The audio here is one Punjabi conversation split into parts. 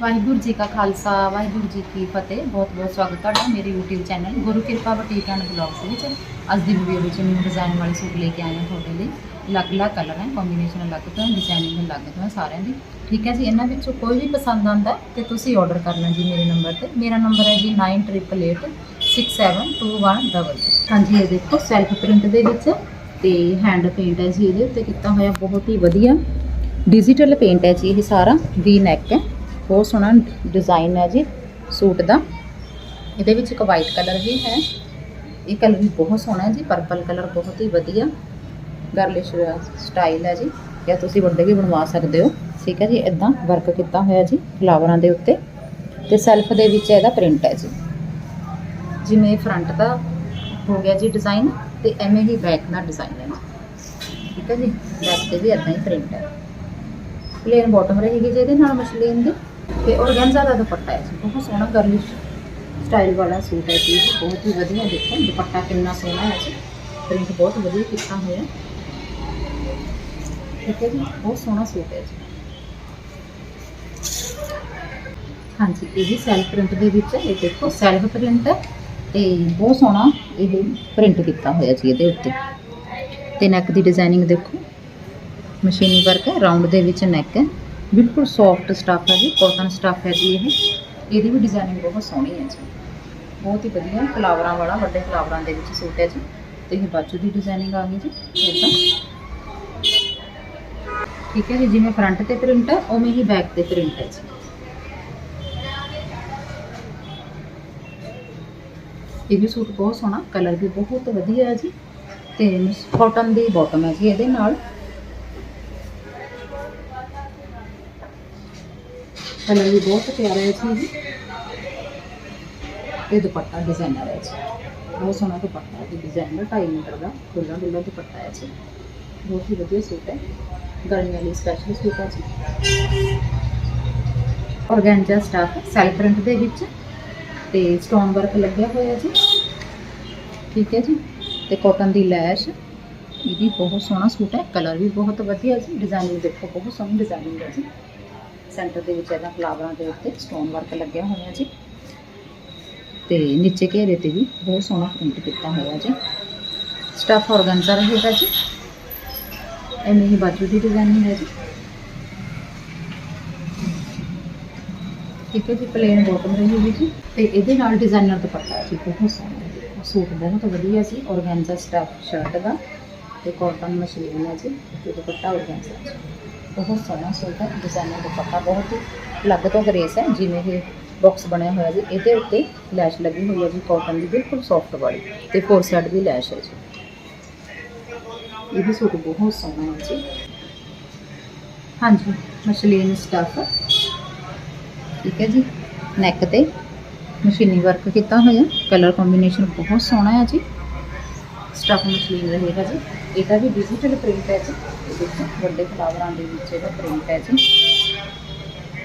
ਵਾਹਿਗੁਰੂ ਜੀ ਕਾ ਖਾਲਸਾ, ਵਾਹਿਗੁਰੂ ਜੀ ਕੀ ਫਤਿਹ। ਬਹੁਤ ਬਹੁਤ ਸਵਾਗਤ ਤੁਹਾਡਾ ਮੇਰੇ YouTube ਚੈਨਲ ਗੁਰੂ ਕਿਰਪਾ ਬੁਟੀਕ ਐਂਡ ਬਲੌਗਸ ਵਿੱਚ। ਅੱਜ ਦੀ ਵੀਡੀਓ ਵਿੱਚ ਮੈਂ ਡਿਜ਼ਾਈਨ ਵਾਲੇ ਸੂਟ ਲੈ ਕੇ ਆਏ ਹਾਂ ਤੁਹਾਡੇ ਲਈ। ਅਲੱਗ-ਅਲੱਗ ਕਲਰ ਹੈ ਕੰਬੀਨੇਸ਼ਨ ਅਲੱਗ ਤੋਂ ਡਿਜ਼ਾਈਨਿੰਗ ਅਲੱਗ ਤੋਂ ਹੈ ਸਾਰਿਆਂ ਦੀ। ਠੀਕ ਹੈ ਜੀ, ਇਹਨਾਂ ਵਿੱਚੋਂ ਕੋਈ ਵੀ ਪਸੰਦ ਆਉਂਦਾ ਹੈ ਤੇ ਤੁਸੀਂ ਆਰਡਰ ਕਰਨਾ ਜੀ ਮੇਰੇ ਨੰਬਰ ਤੇ। ਮੇਰਾ ਨੰਬਰ ਹੈ ਜੀ 9888672100 ਹਾਂਜੀ, ਇਹ ਦੇਖੋ ਸੈਲਫ ਪ੍ਰਿੰਟ ਦੇ ਵਿੱਚ ਤੇ ਹੈਂਡ ਪੇਂਟ ਹੈ ਜੀ ਇਹਦੇ ਉੱਤੇ ਕੀਤਾ ਹੋਇਆ, ਬਹੁਤ ਹੀ ਵਧੀਆ। ਡਿਜੀਟਲ ਪੇਂਟ ਹੈ ਜੀ ਇਹ ਸਾਰਾ ਵੀ ਨੈਕ ਹੈ। ਬਹੁਤ ਸੋਹਣਾ ਡਿਜ਼ਾਈਨ ਹੈ ਜੀ, ਸੂਟ ਦਾ। ਇਹਦੇ ਵਿੱਚ ਇੱਕ ਵਾਈਟ ਕਲਰ ਵੀ ਹੈ। ਇਹ ਕਲਰ ਵੀ ਬਹੁਤ ਸੋਹਣਾ ਹੈ ਜੀ ਪਰਪਲ ਕਲਰ ਬਹੁਤ ਹੀ ਵਧੀਆ। ਗਰਲਿਸ਼ ਸਟਾਈਲ ਹੈ ਜੀ, ਜਾਂ ਤੁਸੀਂ ਵੱਡੇ ਵੀ ਬਣਵਾ ਸਕਦੇ ਹੋ। ਠੀਕ ਹੈ ਜੀ ਇਦਾਂ ਵਰਕ ਕੀਤਾ ਹੋਇਆ ਜੀ ਫਲਾਵਰਾਂ ਦੇ ਉੱਤੇ। ਤੇ ਸੈਲਫ ਦੇ ਵਿੱਚ ਇਹਦਾ ਪ੍ਰਿੰਟ ਹੈ ਜੀ। ਜਿਵੇਂ ਫਰੰਟ ਦਾ ਹੋ ਗਿਆ ਜੀ ਡਿਜ਼ਾਈਨ ਤੇ ਐਵੇਂ ਹੀ ਬੈਕ ਦਾ ਡਿਜ਼ਾਈਨ ਹੈ ਜੀ। ਠੀਕ ਹੈ ਜੀ ਬੈਕ ਤੇ ਵੀ ਇਦਾਂ ਹੀ ਪ੍ਰਿੰਟ ਹੈ। ਪਲੇਨ ਬਾਟਮ ਰਹੇਗੀ ਜਿਹਦੇ ਨਾਲ ਮਸ਼ਲੀਨ ਦੀ। ਤੇ ਔਰਗੈਂਜ਼ਾ ਦਾ ਦੁਪੱਟਾ ਹੈ। ਬਹੁਤ ਸੋਹਣਾ ਗਰਲਿਸ਼ ਸਟਾਈਲ ਵਾਲਾ ਸੂਟ ਹੈ ਜੀ। ਬਹੁਤ ਹੀ ਵਧੀਆ ਦੇਖੋ ਦੁਪੱਟਾ ਕਿੰਨਾ ਸੋਹਣਾ ਹੈ ਜੀ। ਪ੍ਰਿੰਟ ਬਹੁਤ ਵਧੀਆ ਕੀਤਾ ਹੋਇਆ ਠੀਕ ਹੈ ਜੀ। ਬਹੁਤ ਸੋਹਣਾ ਸੂਟ ਹੈ ਜੀ। ਹਾਂਜੀ, ਇਹ ਵੀ ਸੈਲਫ ਪ੍ਰਿੰਟ ਦੇ ਵਿੱਚ ਇਹ ਦੇਖੋ ਸੈਲਫ ਪ੍ਰਿੰਟ ਹੈ ਤੇ ਬਹੁਤ ਸੋਹਣਾ ਇਹ ਪ੍ਰਿੰਟ ਕੀਤਾ ਹੋਇਆ ਜੀ ਇਹਦੇ ਉੱਤੇ। ਤੇ ਨੈਕ ਦੀ ਡਿਜ਼ਾਈਨਿੰਗ ਦੇਖੋ। ਮਸ਼ੀਨੀ ਵਰਕ ਹੈ। ਰਾਉਂਡ ਦੇ ਵਿੱਚ ਨੈਕ ਹੈ। ਬਿਲਕੁਲ ਸੌਫਟ ਸਟਫ ਹੈ ਜੀ ਕਾਟਨ ਸਟਫ ਹੈ ਜੀ ਇਹ। ਇਹਦੀ ਵੀ ਡਿਜ਼ਾਈਨਿੰਗ ਬਹੁਤ ਸੋਹਣੀ ਹੈ ਜੀ। ਬਹੁਤ ਹੀ ਵਧੀਆ ਫਲਾਵਰਾਂ ਵਾਲਾ, ਵੱਡੇ ਫਲਾਵਰਾਂ ਦੇ ਵਿੱਚ ਸੂਟ ਹੈ ਜੀ। ਤੇ ਇਹ ਬਾਜੂ ਦੀ ਡਿਜ਼ਾਈਨਿੰਗ ਆ ਗਈ ਜੀ। ਇਦਾਂ ਠੀਕ ਹੈ ਜੀ, ਜਿਵੇਂ ਫਰੰਟ ਤੇ ਪ੍ਰਿੰਟ ਹੈ, ਉਵੇਂ ਹੀ ਬੈਕ ਤੇ ਪ੍ਰਿੰਟ ਹੈ ਜੀ। ਇਹ ਵੀ ਸੂਟ ਬਹੁਤ ਸੋਹਣਾ ਕਲਰ ਵੀ ਬਹੁਤ ਵਧੀਆ ਹੈ ਜੀ। ਤੇ ਕਾਟਨ ਦੀ ਬਾਟਮ ਹੈ ਜੀ ਇਹਦੇ ਨਾਲ। ਕਲਰ ਵੀ ਬਹੁਤ ਪਿਆਰਾ ਹੈ ਜੀ। ਇਹ ਦੁਪੱਟਾ ਡਿਜ਼ਾਈਨਰ ਹੈ ਜੀ। ਬਹੁਤ ਸੋਹਣਾ ਦੁਪੱਟਾ ਹੈ ਜੀ ਡਿਜ਼ਾਈਨਰ 2.5 ਮੀਟਰ ਦਾ ਖੁੱਲਾ ਡੁੱਲਾ ਦੁਪੱਟਾ ਹੈ ਜੀ। ਬਹੁਤ ਹੀ ਵਧੀਆ ਸੂਟ ਹੈ। ਗਰਮੀਆਂ ਲਈ ਸਪੈਸ਼ਲ ਸੂਟ ਹੈ ਜੀ। ਔਰਗੈਂਜਾ ਸਟਾਫ ਸੈਲ ਪ੍ਰਿੰਟ ਦੇ ਵਿੱਚ ਤੇ ਸਟੋਨ ਵਰਕ ਲੱਗਿਆ ਹੋਇਆ ਜੀ। ਠੀਕ ਹੈ ਜੀ। ਤੇ ਕਾਟਨ ਦੀ ਲੈਸ਼ ਇਹ ਵੀ ਬਹੁਤ ਸੋਹਣਾ ਸੂਟ ਹੈ। ਕਲਰ ਵੀ ਬਹੁਤ ਵਧੀਆ ਜੀ। ਡਿਜ਼ਾਈਨਿੰਗ ਦੇਖੋ, ਬਹੁਤ ਸੋਹਣੀ ਡਿਜ਼ਾਈਨਿੰਗ ਹੈ ਜੀ। ਸੈਂਟਰ ਦੇ ਵਿੱਚ ਇਹਦਾ ਫਲਾਵਰਾਂ ਦੇ ਉੱਤੇ ਸਟੋਨ ਵਰਕ ਲੱਗਿਆ ਹੋਇਆ ਜੀ। ਤੇ ਨੀਚੇ ਘੇਰੇ ਤੇ ਵੀ ਬਹੁਤ ਸੋਹਣਾ ਪ੍ਰਿੰਟ ਕੀਤਾ ਹੋਇਆ ਜੀ। ਸਟਫ ਔਰਗੈਂਜ਼ਾ ਰਹੇਗਾ ਜੀ। ਐਵੇਂ ਹੀ ਬਾਜੂ ਦੀ ਡਿਜ਼ਾਈਨਿੰਗ ਹੈ ਜੀ। ਠੀਕ ਹੈ ਜੀ ਪਲੇਨ ਬਾਟਮ ਰਹੇਗੀ ਜੀ। ਤੇ ਇਹਦੇ ਨਾਲ ਡਿਜ਼ਾਈਨਰ ਦੁਪੱਟਾ ਜੀ, ਬਹੁਤ ਸੋਹਣਾ ਜੀ। ਸੂਟ ਬਹੁਤ ਵਧੀਆ ਸੀ ਔਰਗੈਂਜ਼ਾ ਸਟਫ ਸ਼ਰਟ ਦਾ ਤੇ ਕਾਟਨ ਮਸ਼ੀਨ ਹੈ ਜੀ ਤੇ ਦੁਪੱਟਾ ਔਰਗੈਂਜ਼ਾ ਬਹੁਤ ਸੋਹਣਾ ਸੂਟ ਹੈ ਡਿਜ਼ਾਈਨਰ ਦੁਪੱਟਾ ਬਹੁਤ ਹੀ ਅਲੱਗ ਤੋਂ ਗ੍ਰੇਸ ਹੈ, ਜਿਵੇਂ ਇਹ ਬਾਕਸ ਬਣਿਆ ਹੋਇਆ ਜੀ, ਇਹਦੇ ਉੱਤੇ ਲੈਸ਼ ਲੱਗੀ ਹੋਈ ਹੈ ਜੀ ਕਾਟਨ ਦੀ ਬਿਲਕੁਲ ਸੌਫਟ ਵਾਲੀ ਤੇ ਫੋਰ ਸਾਈਡ ਦੀ ਲੈਸ਼ ਹੈ ਜੀ। ਇਹ ਵੀ ਸੂਟ ਬਹੁਤ ਸੋਹਣਾ ਹੈ ਜੀ। ਹਾਂਜੀ ਮਸ਼ਲੀਨ ਸਟਫ ਠੀਕ ਹੈ ਜੀ ਨੈਕ ਤੇ ਮਸ਼ੀਨੀ ਵਰਕ ਕੀਤਾ ਹੋਇਆ ਕਲਰ ਕੰਬੀਨੇਸ਼ਨ ਬਹੁਤ ਸੋਹਣਾ ਹੈ ਜੀ। ਸਟਫ ਮਸ਼ੀਨ ਰਹੇਗਾ ਜੀ। ਇਹਦਾ ਵੀ ਡਿਜੀਟਲ ਪ੍ਰਿੰਟ ਹੈ ਜੀ। ਇਹ ਦੇਖੋ, ਵੱਡੇ ਫਲਾਵਰਾਂ ਦੇ ਵਿੱਚ ਇਹਦਾ ਪ੍ਰਿੰਟ ਹੈ ਜੀ।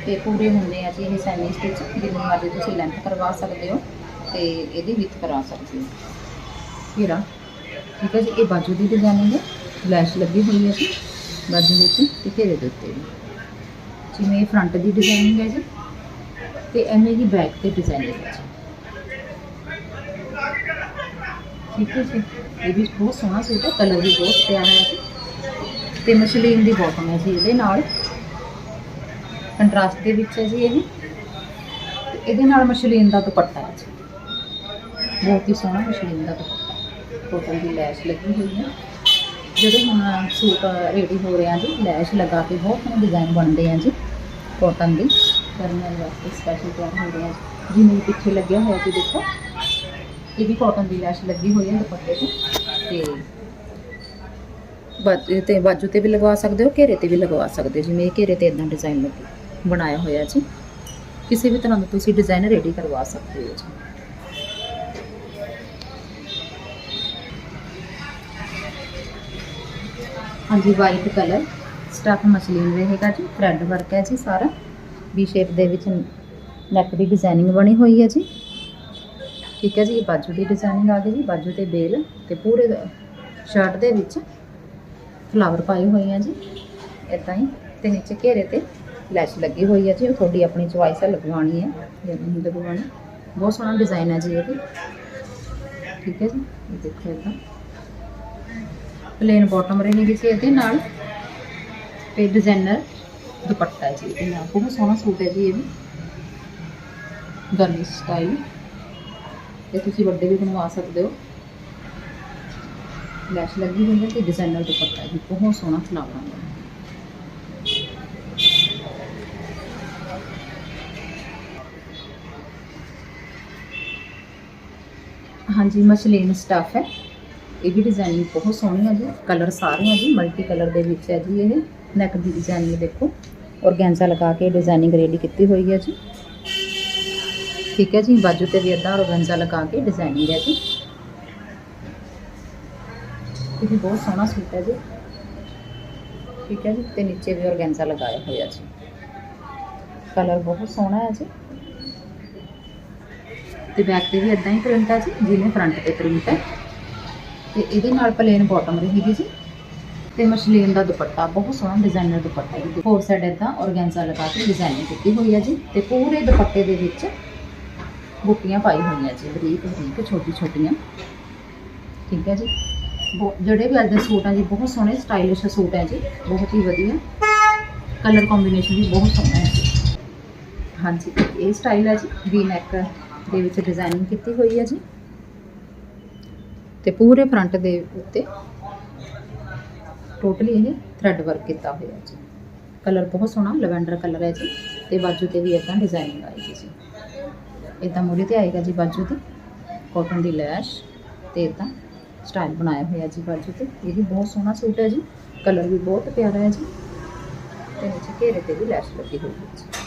ਤੇ ਪੂਰੇ ਹੁੰਦੇ ਆ ਜੀ ਇਹ ਸੈਮੀ ਸਟਿਚ ਜਿੰਨੀ ਮਰਜ਼ੀ ਤੁਸੀਂ ਲੈਂਥ ਕਰਵਾ ਸਕਦੇ ਹੋ ਤੇ ਇਹਦੀ ਵਿਥ ਕਰਾ ਸਕਦੇ ਹੋ। ਹੀਰਾ ਠੀਕ ਹੈ ਜੀ, ਇਹ ਬਾਜੂ ਦੀ ਡਿਜ਼ਾਈਨਿੰਗ ਹੈ। ਲੈਸ਼ ਲੱਗੀ ਹੋਈ ਹੈ ਜੀ। ਬਾਜੂ ਵਿੱਚ ਉੱਤੇ ਤੇ ਘੇਰੇ ਦੇ ਉੱਤੇ ਵੀ। ਜਿਵੇਂ ਇਹ ਫਰੰਟ ਦੀ ਡਿਜ਼ਾਈਨਿੰਗ ਹੈ ਜੀ। ਤੇ ਐਵੇਂ ਹੀ ਬੈਕ ਤੇ ਡਿਜ਼ਾਈਨਿੰਗ ਹੈ ਜੀ ਠੀਕ ਹੈ ਜੀ। ਇਹ ਵੀ ਬਹੁਤ ਸੋਹਣਾ ਸੂਟ ਹੈ ਕਲਰ ਵੀ ਬਹੁਤ ਪਿਆਰਾ ਹੈ ਜੀ। ਤੇ ਮਸ਼ਲੀਨ ਦੀ ਬਾਟਮ ਹੈ ਜੀ ਇਹਦੇ ਨਾਲ। ਕੰਟਰਾਸਟ ਦੇ ਵਿੱਚ ਹੈ ਜੀ ਇਹ। ਤੇ ਇਹਦੇ ਨਾਲ ਮਸ਼ਲੀਨ ਦਾ ਦੁਪੱਟਾ ਹੈ ਜੀ। ਬਹੁਤ ਹੀ ਸੋਹਣਾ ਮਸ਼ਲੀਨ ਦਾ ਦੁਪੱਟਾ ਕੋਟਨ ਦੀ ਲੈਸ਼ ਲੱਗੀ ਹੋਈ ਹੈ। ਜਦੋਂ ਹੁਣ ਸੂਟ ਰੈਡੀ ਹੋ ਰਿਹਾ ਜੀ ਲੈਸ਼ ਲਗਾ ਕੇ ਬਹੁਤ ਸੋਹਣੇ ਡਿਜ਼ਾਈਨ ਬਣਦੇ ਆ ਜੀ। ਕੋਟਨ ਦੀ। ਗਰਮੀਆਂ ਵਾਸਤੇ ਸਪੈਸ਼ਲ ਤਿਆਰ ਹੋ ਰਹੇ ਜੀ। ਜਿਵੇਂ ਪਿੱਛੇ ਲੱਗਿਆ ਹੋਇਆ ਜੀ, ਦੇਖੋ। ਇਹ ਵੀ ਕਾਟਨ ਦੀ ਲੈਸ਼ ਲੱਗੀ ਹੋਈ ਹੈ ਦੁਪੱਟੇ ਤੇ। ਤੇ ਬਾਜੂ ਤੇ ਬਾਜੂ ਤੇ ਵੀ ਲਗਵਾ ਸਕਦੇ ਹੋ, ਘੇਰੇ ਤੇ ਵੀ ਲਗਵਾ ਸਕਦੇ ਹੋ। ਜਿਵੇਂ ਇਹ ਘੇਰੇ ਤੇ ਇਦਾਂ ਡਿਜ਼ਾਈਨ ਲੱਗੇ, ਬਣਾਇਆ ਹੋਇਆ ਜੀ। ਕਿਸੇ ਵੀ ਤਰ੍ਹਾਂ ਦਾ ਤੁਸੀਂ ਡਿਜ਼ਾਈਨ ਰੈਡੀ ਕਰਵਾ ਸਕਦੇ ਹੋ ਜੀ। ਹਾਂਜੀ ਵਾਈਟ ਕਲਰ ਸਟਫ ਮਸਲੀਨ ਰਹੇਗਾ ਜੀ ਥ੍ਰੈਡ ਵਰਕ ਹੈ ਜੀ ਸਾਰਾ। ਵੀ ਸ਼ੇਪ ਦੇ ਵਿੱਚ ਨੈਕ ਦੀ ਡਿਜ਼ਾਈਨਿੰਗ ਬਣੀ ਹੋਈ ਹੈ ਜੀ। ਠੀਕ ਹੈ ਜੀ, ਇਹ ਬਾਜੂ ਦੀ ਡਿਜ਼ਾਈਨਿੰਗ ਆ ਗਈ ਜੀ, ਬਾਜੂ ਤੇ ਬੇਲ ਤੇ ਪੂਰੇ ਸ਼ਰਟ ਦੇ ਵਿੱਚ ਫਲਾਵਰ ਪਾਏ ਹੋਏ ਆ ਜੀ। ਇਦਾਂ ਹੀ ਤੇ ਨੀਚੇ ਘੇਰੇ ਤੇ ਲੈਸ਼ ਲੱਗੀ ਹੋਈ ਹੈ ਜੀ, ਉਹ ਤੁਹਾਡੀ ਆਪਣੀ ਚੁਆਇਸ ਹੈ ਲਗਵਾਉਣੀ ਹੈ ਜਾਂ ਨਹੀਂ ਲਗਵਾਉਣੀ। ਬਹੁਤ ਸੋਹਣਾ ਡਿਜ਼ਾਈਨ ਹੈ ਜੀ ਇਹ ਵੀ। ਠੀਕ ਹੈ ਜੀ, ਇਹ ਦੇਖੋ ਇਹਦਾ ਪਲੇਨ ਬਾਟਮ ਰਹੇਗੀ ਜੀ ਇਹਦੇ ਨਾਲ। ਤੇ ਡਿਜ਼ਾਈਨਰ ਦੁਪੱਟਾ ਜੀ ਇਹਦੇ ਨਾਲ। ਬਹੁਤ ਸੋਹਣਾ ਸੂਟ ਹੈ ਜੀ ਇਹ ਵੀ। ਗਰਮੀ ਸਟਾਈਲ ਤੇ ਤੁਸੀਂ ਵੱਡੇ ਵੀ ਬਣਵਾ ਸਕਦੇ ਹੋ। ਲੈਸ਼ ਲੱਗੀ ਹੋਈ ਹੈ ਤੇ ਡਿਜ਼ਾਈਨਰ ਦੁਪੱਟਾ ਜੀ ਬਹੁਤ ਸੋਹਣਾ ਫਲਾਵਰਾਂ ਦਾ ਹਾਂਜੀ, ਮਸਲੀਨ ਸਟਫ ਹੈ। ਇਹ ਵੀ ਡਿਜ਼ਾਈਨਿੰਗ ਬਹੁਤ ਸੋਹਣੀ ਹੈ ਜੀ। ਕਲਰ ਸਾਰੇ ਹੈ ਜੀ ਮਲਟੀ ਕਲਰ ਦੇ ਵਿੱਚ ਹੈ ਜੀ ਇਹ। ਨੈਕ ਦੀ ਡਿਜ਼ਾਈਨਿੰਗ ਦੇਖੋ। ਔਰਗੈਂਜ਼ਾ ਲਗਾ ਕੇ ਡਿਜ਼ਾਈਨਿੰਗ ਰੈਡੀ ਕੀਤੀ ਹੋਈ ਹੈ ਜੀ। ਠੀਕ ਹੈ ਜੀ, ਬਾਜੂ ਤੇ ਵੀ ਅੱਧਾ ਔਰਗੈਂਜ਼ਾ ਲਗਾ ਕੇ ਡਿਜ਼ਾਈਨਿੰਗ ਹੈ ਜੀ। ਇਹ ਬਹੁਤ ਸੋਹਣਾ ਸੂਟ ਹੈ ਜੀ। ਠੀਕ ਹੈ ਜੀ, ਤੇ ਨੀਚੇ ਵੀ ਔਰਗੈਂਜ਼ਾ ਲਗਾਇਆ ਹੋਇਆ ਜੀ। ਕਲਰ ਬਹੁਤ ਸੋਹਣਾ ਹੈ ਜੀ। ਤੇ ਬੈਕ ਤੇ ਵੀ ਇਦਾਂ ਹੀ ਪ੍ਰਿੰਟ ਹੈ ਜੀ, ਜਿਵੇਂ ਫਰੰਟ ਤੇ ਪ੍ਰਿੰਟ ਹੈ। ਤੇ ਇਹਦੇ ਨਾਲ ਪਲੇਨ ਬਾਟਮ ਰਹੇਗੀ ਜੀ। ਤੇ ਮਸ਼ਲੀਨ ਦਾ ਦੁਪੱਟਾ, ਬਹੁਤ ਸੋਹਣਾ ਡਿਜ਼ਾਈਨਰ ਦੁਪੱਟਾ ਹੈ ਫੋਰ ਸਾਈਡ ਇਦਾਂ ਔਰਗੈਂਜ਼ਾ ਲਗਾ ਕੇ ਡਿਜ਼ਾਈਨਿੰਗ ਕੀਤੀ ਹੋਈ ਹੈ ਜੀ। ਤੇ ਪੂਰੇ ਦੁਪੱਟੇ ਦੇ ਵਿੱਚ ਬੁੱਟੀਆਂ ਪਾਈ ਹੋਈਆਂ ਜੀ, ਬਰੀਕ ਬਰੀਕ, ਛੋਟੀ ਛੋਟੀਆਂ। ਠੀਕ ਹੈ ਜੀ? ਬਹੁ- ਜਿਹੜੇ ਵੀ ਅੱਜ ਦੇ ਸੂਟ ਆ ਜੀ, ਬਹੁਤ ਸੋਹਣੇ, ਸਟਾਈਲਿਸ਼ ਸੂਟ ਹੈ ਜੀ, ਬਹੁਤ ਹੀ ਵਧੀਆ। ਕਲਰ ਕੰਬੀਨੇਸ਼ਨ ਵੀ ਬਹੁਤ ਸੋਹਣਾ ਹੈ ਜੀ। ਹਾਂਜੀ, ਇਹ ਸਟਾਈਲ ਹੈ ਜੀ ਵੀ ਨੈਕ ਦੇ ਵਿੱਚ ਡਿਜ਼ਾਈਨਿੰਗ ਕੀਤੀ ਹੋਈ ਹੈ ਜੀ। ਤੇ ਪੂਰੇ ਫਰੰਟ ਦੇ ਉੱਤੇ ਟੋਟਲੀ ਇਹ ਥ੍ਰੈਡ ਵਰਕ ਕੀਤਾ ਹੋਇਆ ਜੀ। ਕਲਰ ਬਹੁਤ ਸੋਹਣਾ, ਲਵੈਂਡਰ ਕਲਰ ਹੈ ਜੀ, ਤੇ ਬਾਜੂ ਤੇ ਵੀ ਇਦਾਂ ਡਿਜ਼ਾਈਨਿੰਗ ਆਏਗੀ ਜੀ। ਇਦਾਂ ਮੂਰੀ ਤੇ ਆਏਗਾ ਜੀ ਬਾਜੂ ਤੇ ਕਾਟਨ ਦੀ ਲੈਸ਼ ਤੇ ਇਦਾਂ ਸਟਾਈਲ ਬਣਾਇਆ ਹੋਇਆ ਜੀ ਬਾਜੂ ਤੇ। ਇਹ ਵੀ ਬਹੁਤ ਸੋਹਣਾ ਸੂਟ ਹੈ ਜੀ ਕਲਰ ਵੀ ਬਹੁਤ ਪਿਆਰਾ ਹੈ ਜੀ। ਤੇ ਨੀਚੇ ਘੇਰੇ ਤੇ ਵੀ ਲੈਸ਼ ਲੱਗੀ ਹੋਈ ਹੈ ਜੀ।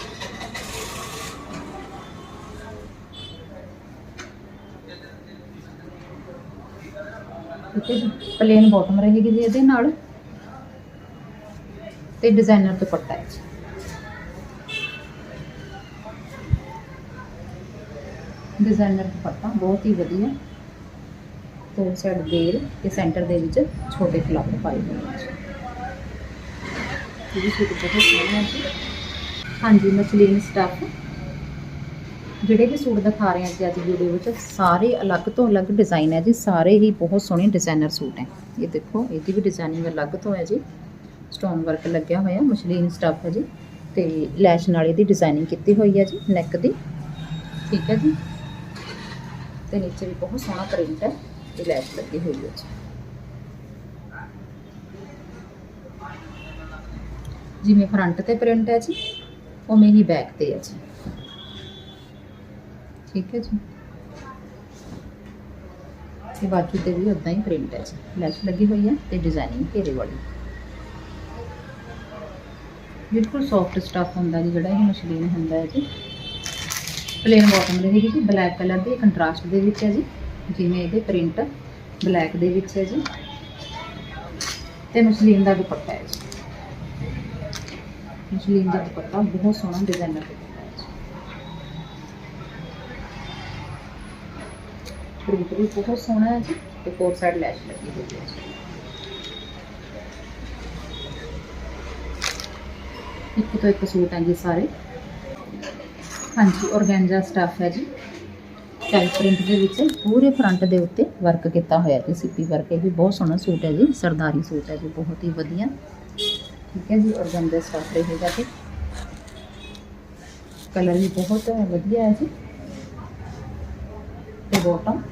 ਠੀਕ ਪਲੇਨ ਬਾਟਮ ਰਹੇਗੀ ਜੀ ਇਹਦੇ ਨਾਲ। ਤੇ ਡਿਜ਼ਾਈਨਰ ਦੁਪੱਟਾ ਹੈ ਜੀ। ਡਿਜ਼ਾਈਨਰ ਦੁਪੱਟਾ ਬਹੁਤ ਹੀ ਵਧੀਆ। ਦੋ ਸਾਈਡ ਬੇਲ ਤੇ ਸੈਂਟਰ ਦੇ ਵਿੱਚ ਛੋਟੇ ਫਲਾਵਰ ਪਾਏ ਹੋਏ ਨੇ। ਜੀ ਸੂਟ ਬਹੁਤ ਸੋਹਣਾ ਹੈ ਹਾਂਜੀ ਮਸਲੀਨ ਸਟੱਫ ਜਿਹੜੇ ਵੀ ਸੂਟ ਦਿਖਾ ਰਹੇ ਹਾਂ ਜੀ ਅੱਜ ਵੀਡੀਓ ਵਿੱਚ, ਸਾਰੇ ਅਲੱਗ ਤੋਂ ਅਲੱਗ ਡਿਜ਼ਾਈਨ ਹੈ ਜੀ। ਸਾਰੇ ਹੀ ਬਹੁਤ ਸੋਹਣੇ ਡਿਜ਼ਾਈਨਰ ਸੂਟ ਹੈ। ਇਹ ਦੇਖੋ, ਇਹਦੀ ਵੀ ਡਿਜ਼ਾਈਨਿੰਗ ਅਲੱਗ ਤੋਂ ਹੈ ਜੀ। ਸਟੋਨ ਵਰਕ ਲੱਗਿਆ ਹੋਇਆ ਮਸ਼ਲੀਨ ਸਟੱਫ ਹੈ ਜੀ। ਤੇ ਲੈਸ਼ ਨਾਲ ਇਹਦੀ ਡਿਜ਼ਾਈਨਿੰਗ ਕੀਤੀ ਹੋਈ ਹੈ ਜੀ ਨੈਕ ਦੀ। ਠੀਕ ਹੈ ਜੀ। ਤੇ ਨੀਚੇ ਵੀ ਬਹੁਤ ਸੋਹਣਾ ਪ੍ਰਿੰਟ ਹੈ ਤੇ ਲੈਸ਼ ਲੱਗੀ ਹੋਈ ਹੈ ਜੀ। ਜਿਵੇਂ ਫਰੰਟ ਤੇ ਪ੍ਰਿੰਟ ਹੈ ਜੀ, ਉਵੇਂ ਹੀ ਬੈਕ ਤੇ ਹੈ ਜੀ। ਠੀਕ ਹੈ ਜੀ। ਤੇ ਬਾਜੂ ਤੇ ਵੀ ਉਦਾਂ ਹੀ ਪ੍ਰਿੰਟ ਹੈ ਜੀ। ਲੈਸ਼ ਲੱਗੀ ਹੋਈ ਹੈ ਤੇ ਡਿਜ਼ਾਈਨਿੰਗ ਘੇਰੇ ਵਾਲੀ। ਬਿਲਕੁਲ ਸੌਫਟ ਸਟਫ ਹੁੰਦਾ ਜੀ, ਜਿਹੜਾ ਇਹ ਮਸ਼ਲੀਨ ਹੁੰਦਾ ਹੈ ਜੀ। ਪਲੇਨ ਬਾਟਮ ਰਹੇਗੀ ਜੀ ਬਲੈਕ ਕਲਰ ਦੀ ਕੰਟਰਾਸਟ ਦੇ ਵਿੱਚ ਹੈ ਜੀ। ਜਿਵੇਂ ਇਹਦੇ ਪ੍ਰਿੰਟ ਬਲੈਕ ਦੇ ਵਿੱਚ ਹੈ ਜੀ। ਤੇ ਮਸ਼ਲੀਨ ਦਾ ਦੁਪੱਟਾ ਹੈ ਜੀ। ਮਸ਼ਲੀਨ ਦਾ ਦੁਪੱਟਾ ਬਹੁਤ ਸੋਹਣਾ ਡਿਜ਼ਾਈਨਰ ਦੁਪੱਟਾ ਹੈ ਜੀ। ਪ੍ਰਿੰਟ ਵੀ ਬਹੁਤ ਸੋਹਣਾ ਹੈ ਜੀ ਤੇ ਫੋਰ ਸਾਈਡ ਲੈਸ਼ ਲੱਗੀ ਹੋਈ ਹੈ ਜੀ। ਇੱਕ ਤੋਂ ਇੱਕ ਸੂਟ ਹੈ ਜੀ ਸਾਰੇ। ਹਾਂਜੀ ਔਰਗੈਂਜਾ ਸਟਫ ਹੈ ਜੀ। ਟਾਈਪ ਪ੍ਰਿੰਟ ਦੇ ਵਿੱਚ ਪੂਰੇ ਫਰੰਟ ਦੇ ਉੱਤੇ ਵਰਕ ਕੀਤਾ ਹੋਇਆ ਜੀ ਸਿੱਪੀ ਵਰਕ ਇਹ ਵੀ ਬਹੁਤ ਸੋਹਣਾ ਸੂਟ ਹੈ ਜੀ, ਸਰਦਾਰੀ ਸੂਟ ਹੈ ਜੀ, ਬਹੁਤ ਹੀ ਵਧੀਆ। ਠੀਕ ਹੈ ਜੀ ਔਰਗੈਂਜਾ ਸਟਫ ਰਹੇਗਾ ਜੀ। ਕਲਰ ਵੀ ਬਹੁਤ ਵਧੀਆ ਹੈ ਜੀ। ਤੇ ਬੋਟਮ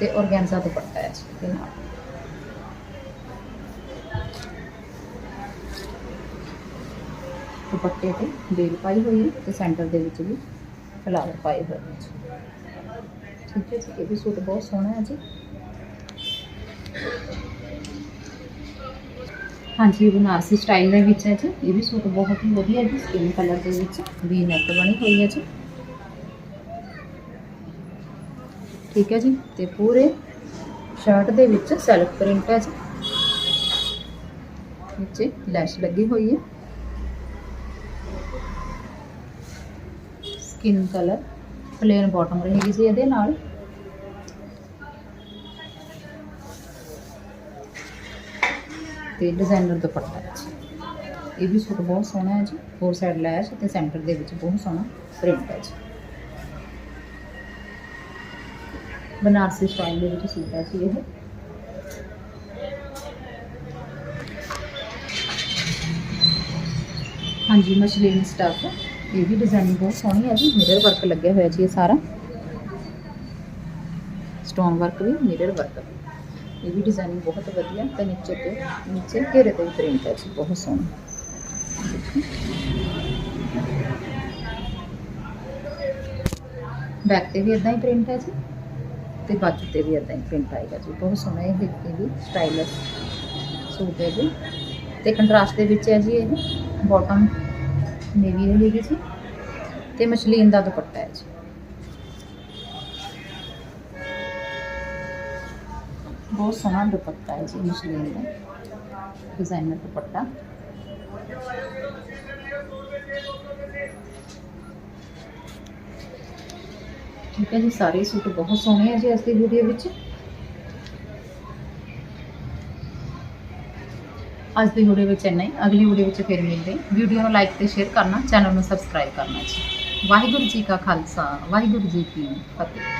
ਤੇ ਔਰਗੈਂਜਾ ਦੁਪੱਟਾ ਹੈ ਜੀ, ਇਹਦੇ ਨਾਲ। ਦੁਪੱਟੇ ਤੇ ਬੇਲ ਪਾਈ ਹੋਈ ਹੈ ਤੇ ਸੈਂਟਰ ਦੇ ਵਿੱਚ ਵੀ ਫਲਾਵਰ ਪਾਏ ਹੋਏ ਨੇ ਠੀਕ ਹੈ ਇਹ ਵੀ ਸੂਟ ਬਹੁਤ ਸੋਹਣਾ ਹੈ ਜੀ। ਹਾਂਜੀ ਬਨਾਰਸੀ ਸਟਾਈਲ ਦੇ ਵਿੱਚ ਹੈ ਜੀ। ਇਹ ਵੀ ਸੂਟ ਬਹੁਤ ਹੀ ਵਧੀਆ ਜੀ ਸਕਿਨ ਕਲਰ ਦੇ ਵਿੱਚ ਵੀ ਨੈਕ ਬਣੀ ਹੋਈ ਹੈ ਜੀ। ਠੀਕ ਹੈ ਜੀ, ਤੇ ਪੂਰੇ ਸ਼ਰਟ ਦੇ ਵਿੱਚ ਸੈਲਫ ਪ੍ਰਿੰਟ ਹੈ ਜੀ। ਨੀਚੇ ਲੈਸ਼ ਲੱਗੀ ਹੋਈ ਹੈ। ਸਕਿਨ ਕਲਰ ਪਲੇਨ ਬਾਟਮ ਰਹੇਗੀ ਜੀ ਇਹਦੇ ਨਾਲ। ਤੇ ਡਿਜ਼ਾਈਨਰ ਦੁਪੱਟਾ ਹੈ ਜੀ। ਇਹ ਵੀ ਸੂਟ ਬਹੁਤ ਸੋਹਣਾ ਹੈ ਜੀ। ਫੋਰ ਸਾਈਡ ਲੈਸ਼ ਤੇ ਸੈਂਟਰ ਦੇ ਵਿੱਚ ਬਹੁਤ ਸੋਹਣਾ ਪ੍ਰਿੰਟ ਹੈ ਜੀ। ਬਨਾਰਸੀ ਸਟਾਈਲ ਦੇ ਵਿੱਚ ਸੂਟ ਹੈ ਜੀ ਇਹ। ਹਾਂਜੀ ਮਸ਼ਲੀਨ ਸਟਫ ਇਹ ਵੀ ਡਿਜ਼ਾਈਨ ਬਹੁਤ ਸੋਹਣੀ ਹੈ ਜੀ ਮਿਰਰ ਵਰਕ ਲੱਗਿਆ ਹੋਇਆ ਜੀ ਇਹ ਸਾਰਾ। ਸਟੋਨ ਵਰਕ ਵੀ ਮਿਰਰ ਵਰਕ ਇਹ ਵੀ ਡਿਜ਼ਾਈਨ ਬਹੁਤ ਵਧੀਆ ਤੇ ਨੀਚੇ ਤੇ, ਨੀਚੇ ਘੇਰੇ ਤੇ ਪ੍ਰਿੰਟ ਹੈ ਜੀ, ਬਹੁਤ ਸੋਹਣਾ। ਬੈਕ ਤੇ ਵੀ ਇਦਾਂ ਹੀ ਪ੍ਰਿੰਟ ਹੈ ਜੀ ਤੇ ਬਾਜੂ ਤੇ ਵੀ ਇਦਾਂ ਹੀ ਪ੍ਰਿੰਟ ਆਏਗਾ ਜੀ। ਬਹੁਤ ਸੋਹਣਾ ਇਹ ਇਹ ਵੀ ਸਟਾਈਲਿਸ਼ ਸੂਟ ਹੈ ਜੀ। ਤੇ ਕੰਟਰਾਸਟ ਦੇ ਵਿੱਚ ਹੈ ਜੀ ਇਹ ਬਾਟਮ ਨੇਵੀ ਰਹੇਗੀ ਜੀ ਤੇ ਮਸ਼ਲੀਨ ਦਾ ਦੁਪੱਟਾ ਹੈ ਜੀ। ਬਹੁਤ ਸੋਹਣਾ ਦੁਪੱਟਾ ਹੈ ਜੀ ਮਸ਼ਲੀਨ ਦਾ, ਡਿਜ਼ਾਈਨਰ ਦੁਪੱਟਾ। ਠੀਕ ਹੈ ਜੀ, ਸਾਰੇ ਸੂਟ ਬਹੁਤ ਸੋਹਣੇ ਆ ਜੀ ਅੱਜ ਦੀ ਵੀਡੀਓ ਵਿੱਚ। ਅੱਜ ਦੀ ਵੀਡੀਓ ਵਿੱਚ ਇੰਨਾ ਹੀ। ਅਗਲੀ ਵੀਡੀਓ ਵਿੱਚ ਫਿਰ ਮਿਲਦੇ ਹਾਂ। ਵੀਡੀਓ ਨੂੰ ਲਾਈਕ ਤੇ ਸ਼ੇਅਰ ਕਰਨਾ ਚੈਨਲ ਨੂੰ ਸਬਸਕ੍ਰਾਈਬ ਕਰਨਾ ਜੀ। ਵਾਹਿਗੁਰੂ ਜੀ ਕਾ ਖਾਲਸਾ, ਵਾਹਿਗੁਰੂ ਜੀ ਕੀ ਫਤਿਹ।